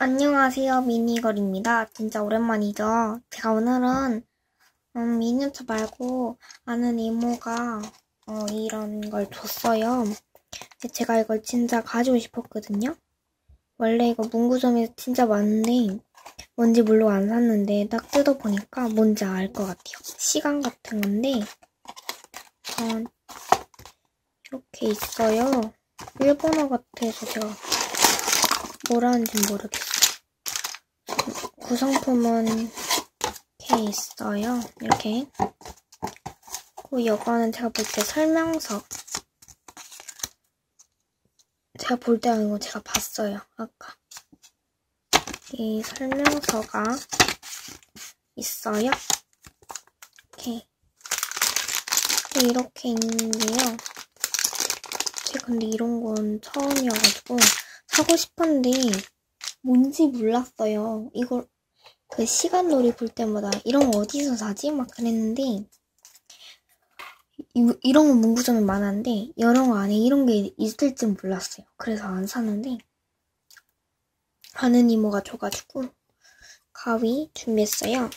안녕하세요, 미니걸입니다. 진짜 오랜만이죠? 제가 오늘은, 음, 미니어처 말고 아는 이모가, 어, 이런 걸 줬어요. 제가 이걸 진짜 가지고 싶었거든요? 원래 이거 문구점에서 진짜 많은데, 뭔지 물론 안 샀는데, 딱 뜯어보니까 뭔지 알 것 같아요. 시간 같은 건데, 어, 이렇게 있어요. 일본어 같아서 제가 뭐라는지 모르겠어요. 구성품은 이렇게 있어요. 이렇게. 그리고 이거는 제가 볼 때 설명서. 제가 볼 때 아니고 제가 봤어요. 아까. 이 설명서가 있어요. 이렇게. 이렇게 있는데요. 제가 근데 이런 건 처음이어가지고 사고 싶었는데 뭔지 몰랐어요. 이걸 그 시간놀이 볼 때마다 이런 거 어디서 사지? 막 그랬는데 이, 이런 거 문구점에 많았는데 이런 거 안에 이런 게 있을 줄 몰랐어요. 그래서 안 샀는데 아는 이모가 줘가지고 가위 준비했어요.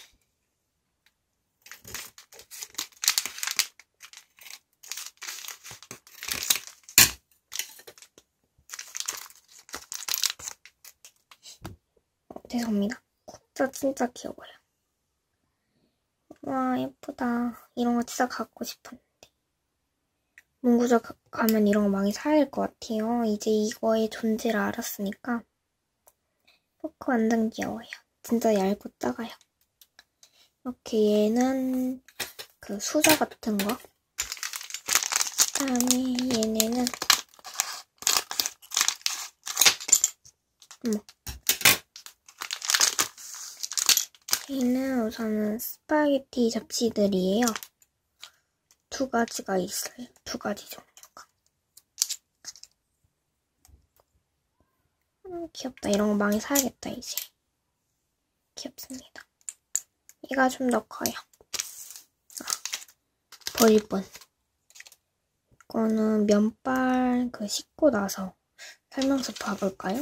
죄송합니다. 국자 진짜 귀여워요. 와 예쁘다. 이런 거 진짜 갖고 싶었는데. 문구점 가면 이런 거 많이 사야 될것 같아요. 이제 이거의 존재를 알았으니까. 포크 완전 귀여워요. 진짜 얇고 작아요. 이렇게 얘는 그 수저 같은 거. 그다음에 얘네는 어머 얘는 우선은 스파게티 접시들이에요. 두 가지가 있어요. 두 가지 종류가. 음, 귀엽다. 이런 거 많이 사야겠다, 이제. 귀엽습니다. 얘가 좀 더 커요. 아, 버릴 뻔. 이거는 면발 그 씻고 나서 설명서 봐볼까요?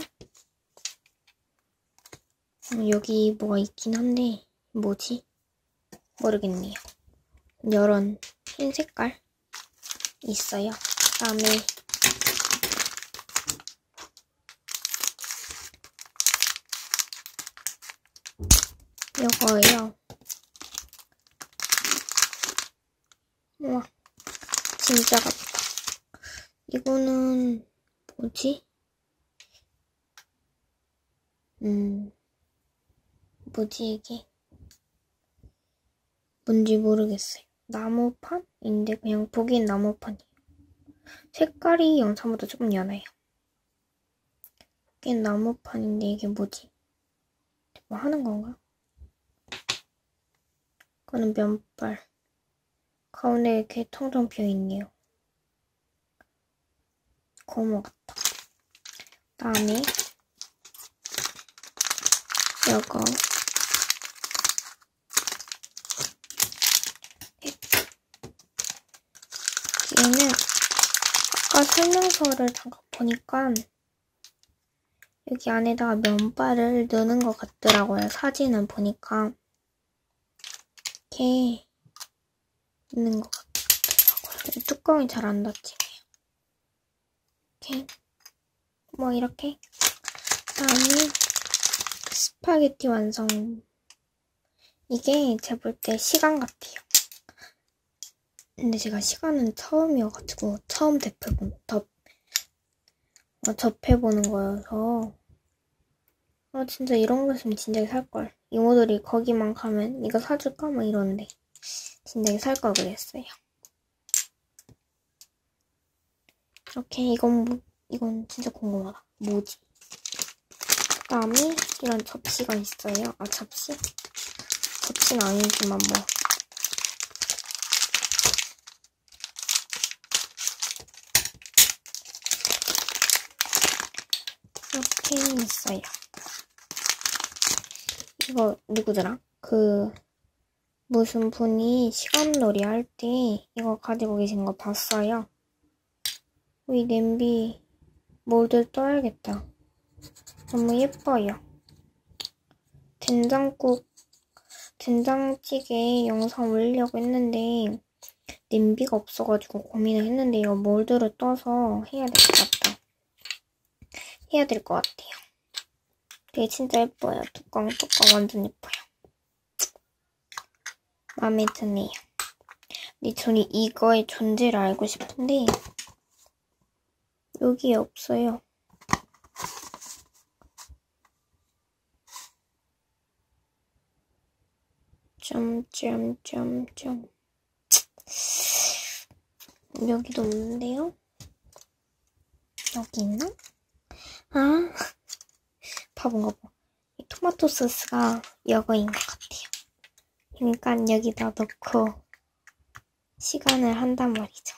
음, 여기 뭐가 있긴 한데 뭐지? 모르겠네요. 이런 흰 색깔 있어요. 그다음에 이거예요. 우와, 진짜 같다. 이거는 뭐지? 음. 뭐지 이게? 뭔지 모르겠어요. 나무판인데 그냥 보기엔 나무판이에요. 색깔이 영상보다 조금 연해요. 보기엔 나무판인데 이게 뭐지? 뭐 하는 건가? 이거는 면발. 가운데 이렇게 텅텅 비어있네요. 고무 같다. 다음에 이거 얘는 아까 설명서를 잠깐 보니까 여기 안에다가 면발을 넣는 것 같더라고요. 사진을 보니까 이렇게 있는 것 같더라고요. 뚜껑이 잘 안 닫히네요. 이렇게 뭐 이렇게 그다음에 스파게티 완성 이게 제가 볼때 시간 같아요. 근데 제가 시간은 처음이어가지고 처음 접해본, 접, 어, 접해보는 거여서 아 진짜 이런 거 있으면 진작에 살걸 이모들이 거기만 가면 이거 사줄까? 막 이러는데 진작에 살 걸 그랬어요 이렇게 이건 뭐 이건 진짜 궁금하다 뭐지? 그 다음에 이런 접시가 있어요 아 접시? 접시는 아니지만 뭐 이렇게 있어요. 이거 누구더라? 그 무슨 분이 시간놀이 할 때 이거 가지고 계신 거 봤어요. 이 냄비 몰드 떠야겠다. 너무 예뻐요. 된장국, 된장찌개 영상 올리려고 했는데, 냄비가 없어가지고 고민을 했는데, 이거 몰드를 떠서 해야 될 것 같다. 해야 될 것 같아요. 되게 진짜 예뻐요. 뚜껑, 뚜껑 완전 예뻐요. 마음에 드네요. 근데 저는 이거의 존재를 알고 싶은데, 여기에 없어요. 점점점점 여기도 없는데요? 여기 있나? 아 바본가 봐. 이 토마토 소스가 이거인 것 같아요. 그러니까 여기다 넣고 시간을 한단 말이죠.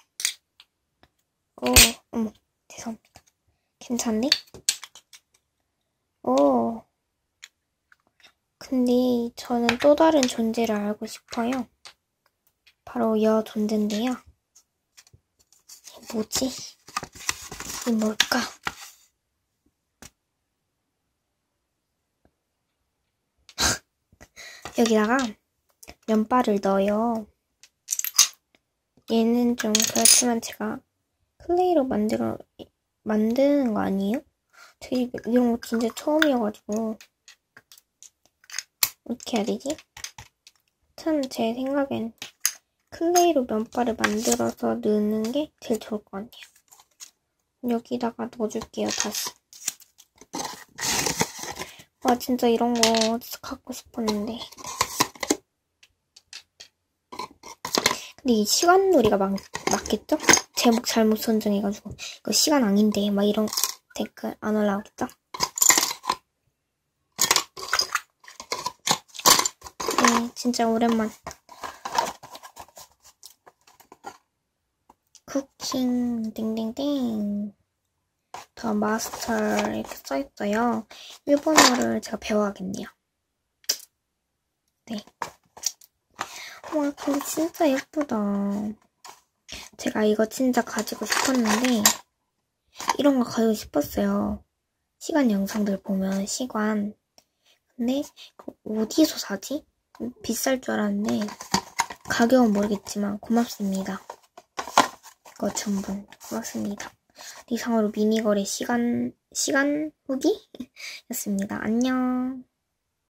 오, 어머, 죄송합니다. 괜찮네? 오, 근데 저는 또 다른 존재를 알고 싶어요. 바로 여 존재인데요. 뭐지? 이게 뭘까? 여기다가 면발을 넣어요. 얘는 좀 그렇지만 제가 클레이로 만들어 만드는 거 아니에요? 되게 이런 거 진짜 처음이어가지고 어떻게 해야 되지? 참 제 생각엔 클레이로 면발을 만들어서 넣는 게 제일 좋을 것 같아요. 여기다가 넣어줄게요, 다시. 와, 진짜 이런 거 갖고 싶었는데. 근데 이 시간놀이가 맞, 맞겠죠? 제목 잘못 선정해가지고 이거 시간 아닌데 막 이런 댓글 안 올라오겠죠? 네, 진짜 오랜만. 쿠킹 땡땡땡 더 마스터 이렇게 써있어요. 일본어를 제가 배워야겠네요. 와 근데 진짜 예쁘다. 제가 이거 진짜 가지고 싶었는데 이런 거 가지고 싶었어요. 시간 영상들 보면 시간 근데 어디서 사지? 비쌀 줄 알았는데 가격은 모르겠지만 고맙습니다. 이거 전부 고맙습니다. 이상으로 미니거래 시간 시간 후기였습니다. 안녕.